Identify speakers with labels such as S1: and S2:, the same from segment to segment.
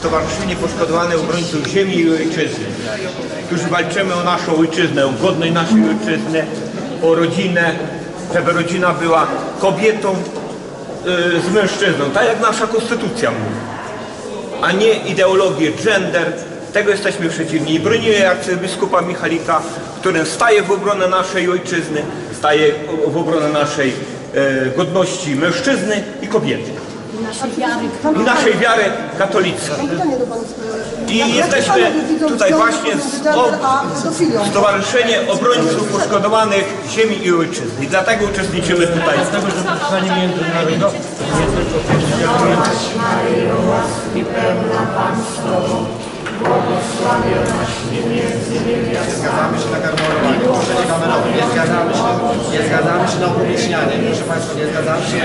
S1: Stowarzyszenie Poszkodowanych Obrońców Ziemi i Ojczyzny, którzy walczymy o naszą ojczyznę, o godność naszej ojczyzny, o rodzinę, żeby rodzina była kobietą y, z mężczyzną, tak jak nasza konstytucja mówi, a nie ideologię gender. Tego jesteśmy przeciwni. I bronimy arcybiskupa Michalika, którym staje w obronę naszej ojczyzny, staje w obronę naszej e, godności mężczyzny i kobiety. Naszej wiary. I naszej wiary katolickiej. I jesteśmy tutaj właśnie z o-? Stowarzyszenie Obrońców Poszkodowanych Ziemi i Ojczyzny. I dlatego uczestniczymy tutaj. Dlatego, że powstanie międzynarodowe nie
S2: zgadzamy się na kamerowe, nie zgadzamy się, nie zgadzamy się na upublicznianie, proszę Państwa, nie zgadzamy się na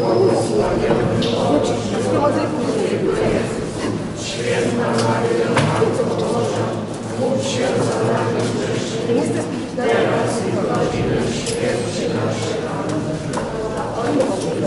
S2: kamerowanie. Jesteśmy